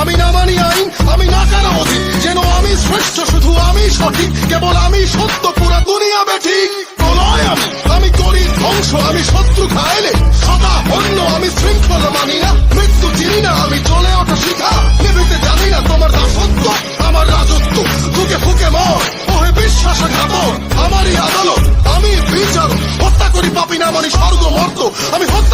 আমি না মানি আইন, আমি না কেন অধিক যেন আমি শ্রেষ্ঠ, শুধু আমি সঠিক, কেবল আমি সত্য, পুরা দুনিয়া বেঠি আমি আমি করি ধ্বংস, আমি শত্রু খাইলে সদা অন্য, আমি শৃঙ্খলা মানি না। মৃত্যু চিনি না, আমি চলে ওঠা শিখা। নিবিতে জানি না তোমার দাসত্ব, আমার রাজত্ব। ফুকে ফুকে মর ওহে বিশ্বাস খাব আমারই আদালত। আমি বিচার হত্যা করি পাপি না মানি স্বর্গ, মর্ত। আমি হত্যা